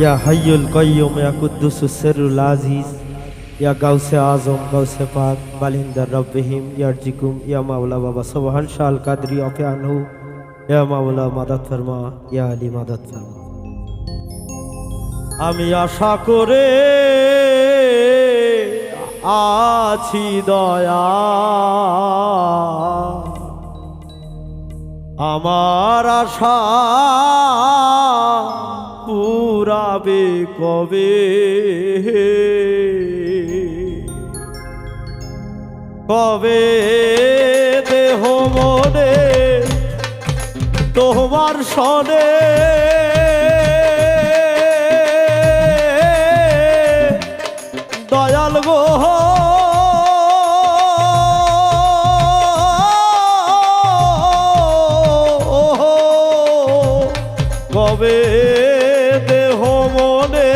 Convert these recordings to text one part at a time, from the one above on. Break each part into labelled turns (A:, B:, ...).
A: ইয়া হাইয়ুল কাইয়ুম, ইয়া কুদ্দুসুস সিররুল আজিজ, ইয়া গাউসে আজম, গাউসে পাক বালিন্দার রব্বিহিম, ইয়ারজিকুম, ইয়া মাওলা বাবা সুবহান শাল কাদরি অফে আনহু, ইয়া মাওলা মাদাত ফরমা, ইয়া আলী মাদাত ফরমা। আমি আশা করে আছি দয়া। আমার আশা পুরাবে কবে? কবে দেহ মনে তোমার সনে? দয়াল গো কবে দেহ মনে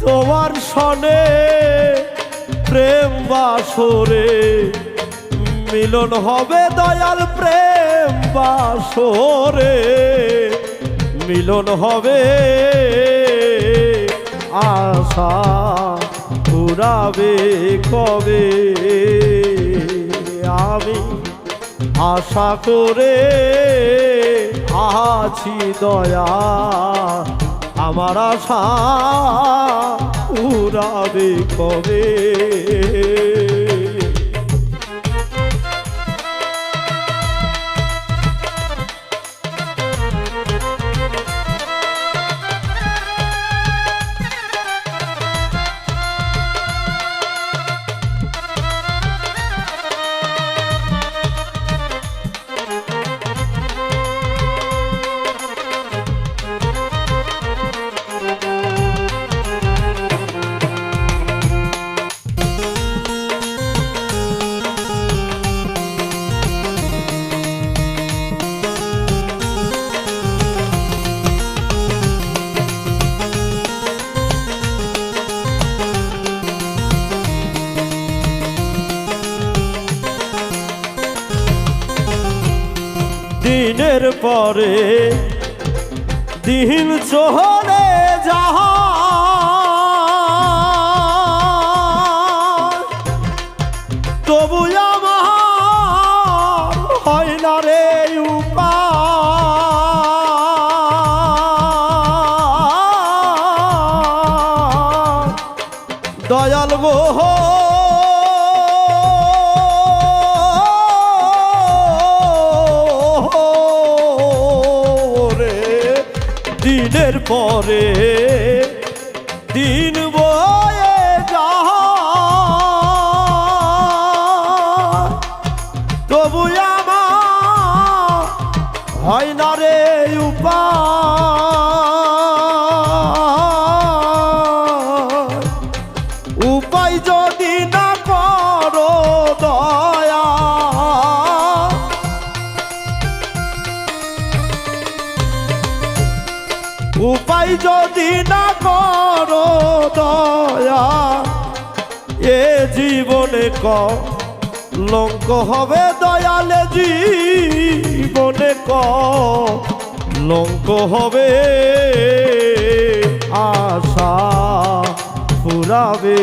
A: তোমার সনে প্রেম বাসরে? মিলন হবে দয়াল প্রেম বাসরে। মিলন হবে আশা পুরাবে কবে? আমি আশা করে আছি দয়া আমার আশা উড়াবে কবে? দিনের পরে দিন চলে যাহা তবু আমার হয় রে দয়াল গো দিনের পরে দিন বয়ে তবু আমার হয় না রে উপায়। উপায় যদি না করো দয়া, এ জীবনে ক লঙ্ক হবে দয়ালে, জীবনে ক লঙ্ক হবে আশা ফুরাবে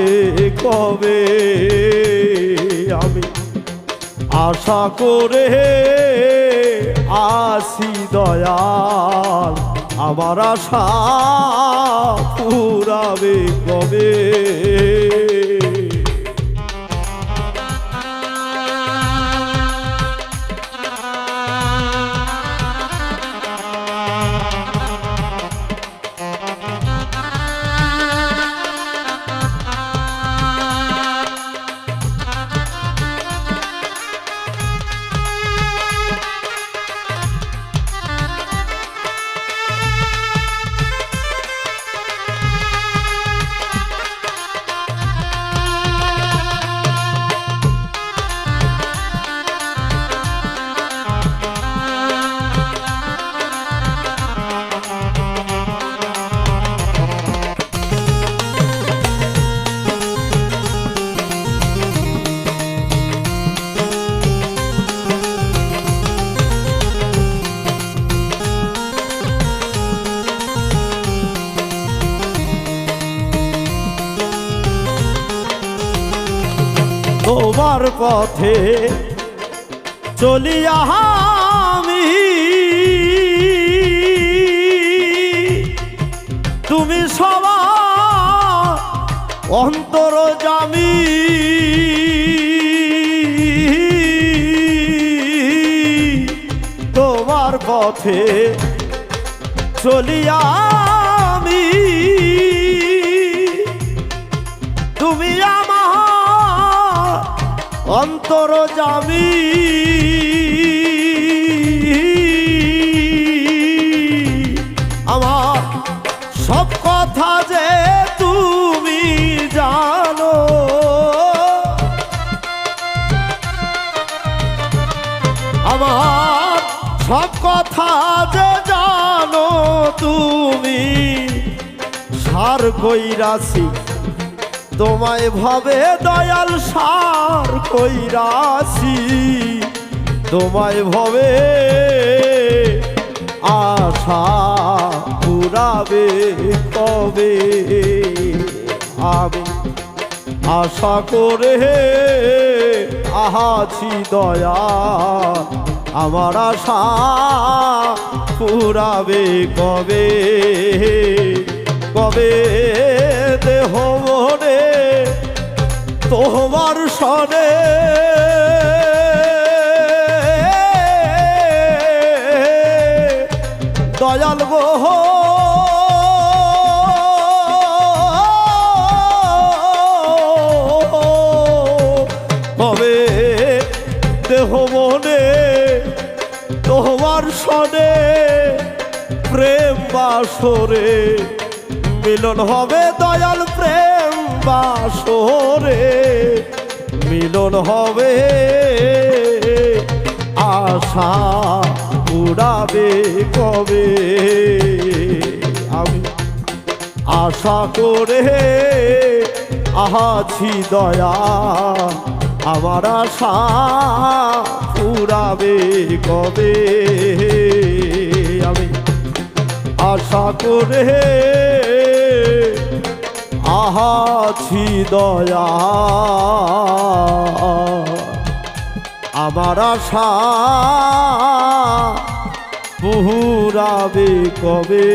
A: কবে আমি? আশা করে আসি দয়াল। আমার আশা পুরাবে কবে? তোমার পথে চলিয়া আমি। তুমি সবার অন্তর জামি। তোমার পথে চলিয়া অন্তর জামি। আমার সব কথা যে তুমি জানো। আমার সব কথা যে জানো তুমি। সার কইরাছি তোমায় ভাবে দয়াল সার কইরাছি, তোমায় ভাবে, আশা পুরাবে কবে আমি আশা করে আহাছি দয়া, আমার আশা পুরাবে কবে? কবে দেহ মনে তোমার সনে দয়াল গো। কবে দেহ মনে তোমার সনে প্রেম বাসরে। মিলন হবে দয়াল প্রেম বাসরে। মিলন হবে। আশা উড়াবে কবে? আমি আশা করে আহাছি দয়া, আমার আশা পুরাবে কবে? আমি আশা করে আহাছি দয়া। আমার আশা পুহুরাবে কবে?